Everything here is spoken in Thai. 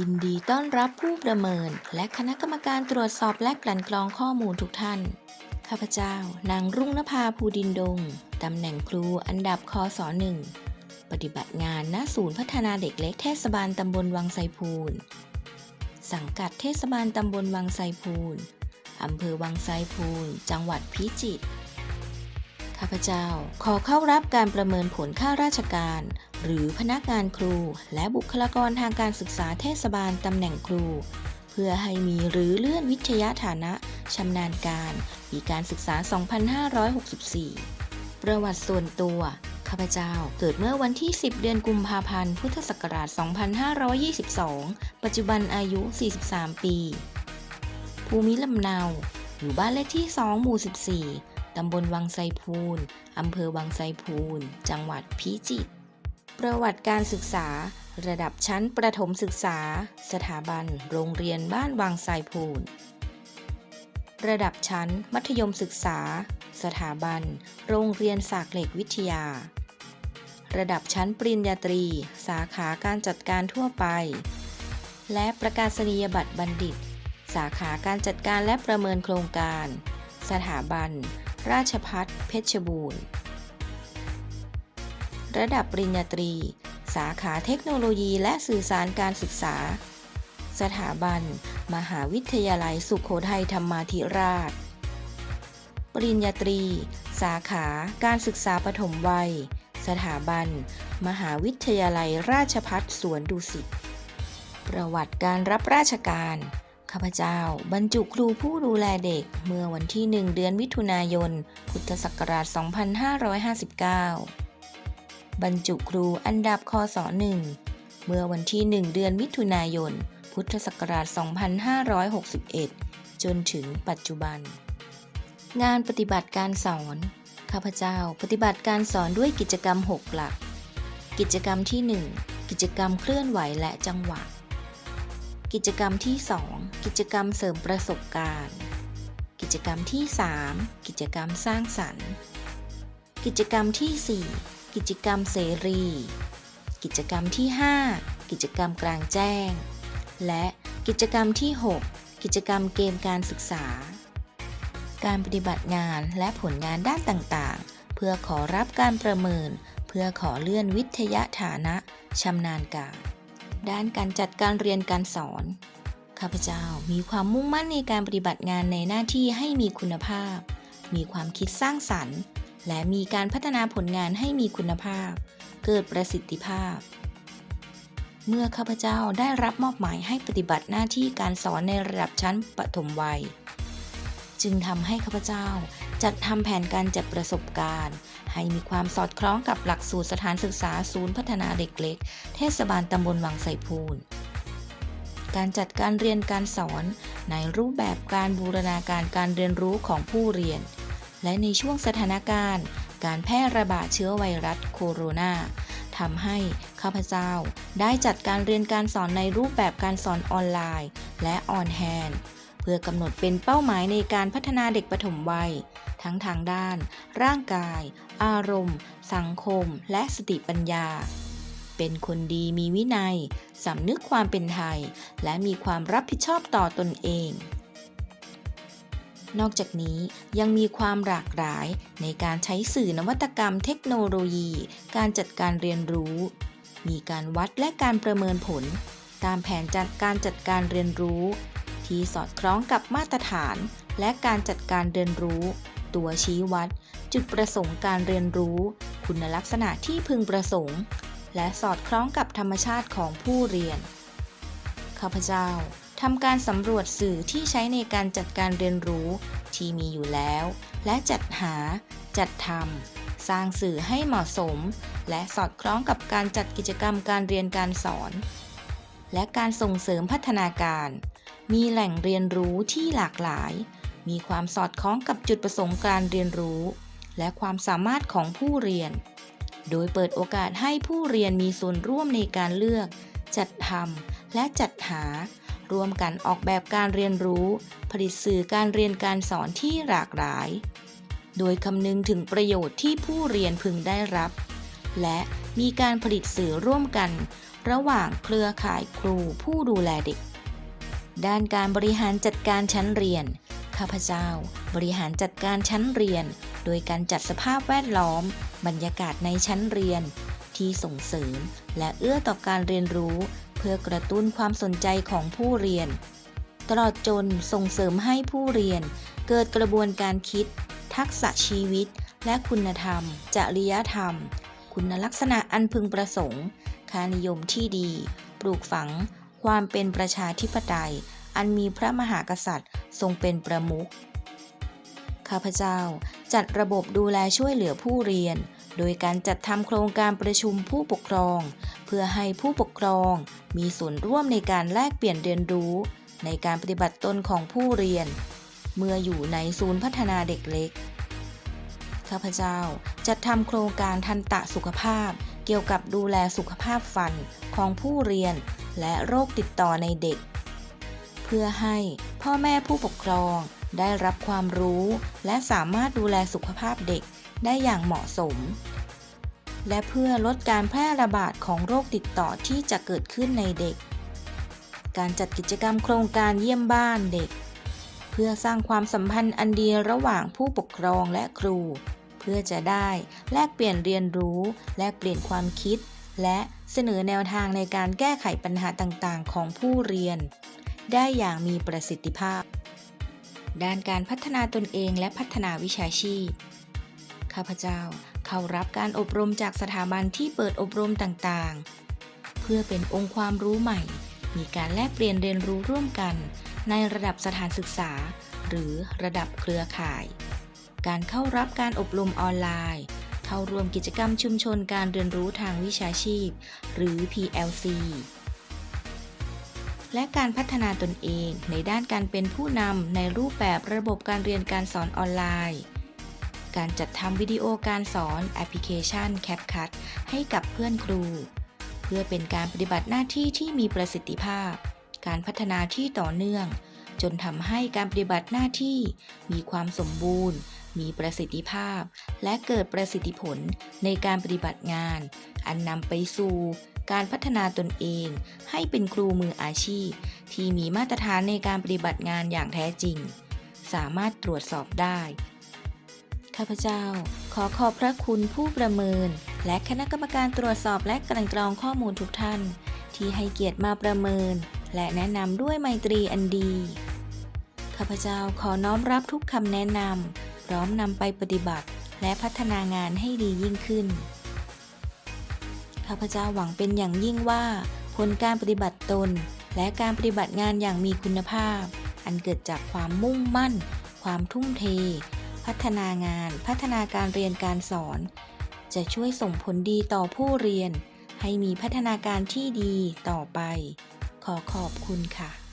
ยินดีต้อนรับผู้ประเมิน และคณะกรรมการตรวจสอบและกลั่นกรองข้อมูลทุกท่าน ข้าพเจ้า นางรุ่งนภาภูดินดง ตำแหน่งครูอันดับคศหนึ่ง ปฏิบัติงานณศูนย์พัฒนาเด็กเล็กเทศบาลตำบลวังไซพูน สังกัดเทศบาลตำบลวังไซพูน อำเภอวังไซพูน จังหวัดพิจิตร ข้าพเจ้าขอเข้ารับการประเมินผลข้าราชการ หรือพนักงานครู และบุคลากรทางการศึกษาเทศบาลตำแหน่งครู เพื่อให้มีหรือเลื่อนวิทยาฐานะชำนาญการปีการศึกษา 2564 ประวัติส่วนตัว ข้าพเจ้าเกิดเมื่อวันที่ 10 เดือนกุมภาพันธ์ พุทธศักราช 2522 ปัจจุบันอายุ 43 ปี ภูมิลำเนา อยู่บ้านเลขที่ 2 หมู่ 14 ตำบลวังไซพูนอำเภอวังไซพูน จังหวัดพิจิตร ประวัติการศึกษา ระดับชั้นประถมศึกษา สถาบัน โรงเรียนบ้านวังไซพูน ระดับชั้นมัธยมศึกษา สถาบัน โรงเรียนสากเหล็กวิทยา ระดับชั้นปริญญาตรี สาขาการจัดการทั่วไป และประกาศนียบัตรบัณฑิต สาขาการจัดการและประเมินโครงการ สถาบัน ราชพัฒเพชรบูรณ์ ระดับปริญญาตรี สาขาเทคโนโลยีและสื่อสารการศึกษา สถาบัน มหาวิทยาลัยสุขโขทัยธรรมาธิราช ปริญญาตรี สาขาการศึกษาปฐมวัย สถาบัน มหาวิทยาลัยราชพัฒสวนดุสิต ประวัติการรับราชการ ข้าพเจ้า บรรจุครูผู้ดูแลเด็กเมื่อวันที่ 1 เดือนมิถุนายน พุทธศักราช 2559 บรรจุครูอันดับคศ1เมื่อวันที่ 1 เดือนมิถุนายน พุทธศักราช 2561 จนถึงปัจจุบัน งานปฏิบัติการสอน ข้าพเจ้าปฏิบัติการสอนด้วยกิจกรรม 6 หลัก กิจกรรมที่ 1 กิจกรรมเคลื่อนไหวและจังหวะ กิจกรรมที่ 2 กิจกรรมเสริมประสบการณ์ กิจกรรมที่ 3 กิจกรรมสร้างสรรค์ กิจกรรมที่ 4 กิจกรรมเสรี กิจกรรมที่ 5 กิจกรรมกลางแจ้ง และกิจกรรมที่ 6 กิจกรรมเกมการศึกษา การปฏิบัติงานและผลงานด้านต่างๆ เพื่อขอรับการประเมิน เพื่อขอเลื่อนวิทยาฐานะชำนาญการ ด้านการจัดการเรียนการสอน ข้าพเจ้ามีความมุ่งมั่นในการปฏิบัติงานในหน้าที่ให้มีคุณภาพ มีความคิดสร้างสรรค์ และมีการพัฒนาผลงานให้มีคุณภาพ เกิดประสิทธิภาพ เมื่อข้าพเจ้าได้รับมอบหมายให้ปฏิบัติหน้าที่การสอนในระดับชั้นปฐมวัย จึงทำให้ข้าพเจ้า จัดทำแผนการจัดประสบการณ์ ให้มีความสอดคล้องกับหลักสูตรสถานศึกษาศูนย์พัฒนาเด็กเล็ก เทศบาลตำบลวังไสพูนการจัดการเรียนการสอนในรูปแบบการบูรณาการการเรียนรู้ของผู้เรียน และในช่วงสถานการณ์ การแพร่ระบาดเชื้อไวรัสโคโรนาทำให้ข้าพเจ้าได้จัดการเรียนการสอนในรูปแบบการสอนออนไลน์ และออนแฮนด์ พื่อกำหนดเป็นเป้าหมายในการพัฒนาเด็กปฐมวัย ทั้งทางด้าน ร่างกาย อารมณ์ สังคม และสติปัญญา เป็นคนดีมีวินัย สำนึกความเป็นไทย และมีความรับผิดชอบต่อตนเอง นอกจากนี้ยังมีความหลากหลายในการใช้สื่อนวัตกรรมเทคโนโลยี การจัดการเรียนรู้ มีการวัดและการประเมินผล ตามแผนจัดการจัดการเรียนรู้ ที่สอดคล้องกับมาตรฐาน และการจัดการเรียนรู้ ตัวชี้วัด จุดประสงค์การเรียนรู้ คุณลักษณะที่พึงประสงค์ และสอดคล้องกับธรรมชาติของผู้เรียน ข้าพเจ้าทำการสำรวจสื่อที่ใช้ในการจัดการเรียนรู้ที่มีอยู่แล้ว และจัดหา จัดทำสร้างสื่อให้เหมาะสม และสอดคล้องกับการจัดกิจกรรมการเรียนการสอน และการส่งเสริมพัฒนาการ มีแหล่งเรียนรู้ที่หลากหลาย มีความสอดคล้องกับจุดประสงค์การเรียนรู้ และความสามารถของผู้เรียน โดยเปิดโอกาสให้ผู้เรียนมีส่วนร่วมในการเลือก จัดทำและจัดหา ร่วมกันออกแบบการเรียนรู้ ผลิตสื่อการเรียนการสอนที่หลากหลาย โดยคำนึงถึงประโยชน์ที่ผู้เรียนพึงได้รับ และมีการผลิตสื่อร่วมกัน ระหว่างเครือข่ายครูผู้ดูแลเด็ก ด้านการบริหารจัดการชั้นเรียน ข้าพเจ้า บริหารจัดการชั้นเรียน โดยการจัดสภาพแวดล้อม บรรยากาศในชั้นเรียน ที่ส่งเสริม และเอื้อต่อการเรียนรู้ เพื่อกระตุ้นความสนใจของผู้เรียน ตลอดจนส่งเสริมให้ผู้เรียน เกิดกระบวนการคิด ทักษะชีวิต และคุณธรรม จริยธรรม คุณลักษณะอันพึงประสงค์ ค่านิยมที่ดี ปลูกฝัง ความเป็นประชาธิปไตย อันมีพระมหากษัตริย์ทรงเป็นประมุข ข้าพเจ้าจัดระบบดูแลช่วยเหลือผู้เรียน โดยการจัดทำโครงการประชุมผู้ปกครอง เพื่อให้ผู้ปกครอง มีส่วนร่วมในการแลกเปลี่ยนเรียนรู้ ในการปฏิบัติตนของผู้เรียน เมื่ออยู่ในศูนย์พัฒนาเด็กเล็กข้าพเจ้าจัดทำโครงการทันตะสุขภาพ เกี่ยวกับดูแลสุขภาพฟันของผู้เรียน และโรคติดต่อในเด็ก เพื่อให้พ่อแม่ผู้ปกครองได้รับความรู้ และสามารถดูแลสุขภาพเด็กได้อย่างเหมาะสม และเพื่อลดการแพร่ระบาดของโรคติดต่อที่จะเกิดขึ้นในเด็ก การจัดกิจกรรมโครงการเยี่ยมบ้านเด็ก เพื่อสร้างความสัมพันธ์อันดีระหว่างผู้ปกครองและครู เพื่อจะได้แลกเปลี่ยนเรียนรู้ แลกเปลี่ยนความคิด และ เสนอแนวทางในการแก้ไขปัญหาต่างๆ ของผู้เรียน ได้อย่างมีประสิทธิภาพ ด้านการพัฒนาตนเองและพัฒนาวิชาชีพ ข้าพเจ้าเข้ารับการอบรมจากสถาบันที่เปิดอบรมต่างๆ เพื่อเป็นองค์ความรู้ใหม่ มีการแลกเปลี่ยนเรียนรู้ร่วมกัน ในระดับสถานศึกษา หรือระดับเครือข่าย การเข้ารับการอบรมออนไลน์ เข้าร่วมกิจกรรมชุมชนการเรียนรู้ทางวิชาชีพ หรือ PLC และการพัฒนาตนเองในด้านการเป็นผู้นำในรูปแบบระบบการเรียนการสอนออนไลน์ การจัดทำวิดีโอการสอนแอปพลิเคชัน CapCut ให้กับเพื่อนครู เพื่อเป็นการปฏิบัติหน้าที่ที่มีประสิทธิภาพ การพัฒนาที่ต่อเนื่อง จนทำให้การปฏิบัติหน้าที่มีความสมบูรณ์ มีประสิทธิภาพ และเกิดประสิทธิผลในการปฏิบัติงาน อันนำไปสู่การพัฒนาตนเอง ให้เป็นครูมืออาชีพ ที่มีมาตรฐานในการปฏิบัติงานอย่างแท้จริง สามารถตรวจสอบได้ ข้าพเจ้า ขอขอบพระคุณผู้ประเมิน และคณะกรรมการตรวจสอบและกลั่นกรองข้อมูลทุกท่าน ที่ให้เกียรติมาประเมิน และแนะนำด้วยไมตรีอันดี ข้าพเจ้าขอน้อมรับทุกคำแนะนำ พร้อมนำไปปฏิบัติ และพัฒนางานให้ดียิ่งขึ้น ข้าพเจ้าหวังเป็นอย่างยิ่งว่า ผลการปฏิบัติตน และการปฏิบัติงานอย่างมีคุณภาพ อันเกิดจากความมุ่งมั่น ความทุ่มเท พัฒนางาน พัฒนาการเรียนการสอน จะช่วยส่งผลดีต่อผู้เรียน ให้มีพัฒนาการที่ดีต่อไป ขอขอบคุณค่ะ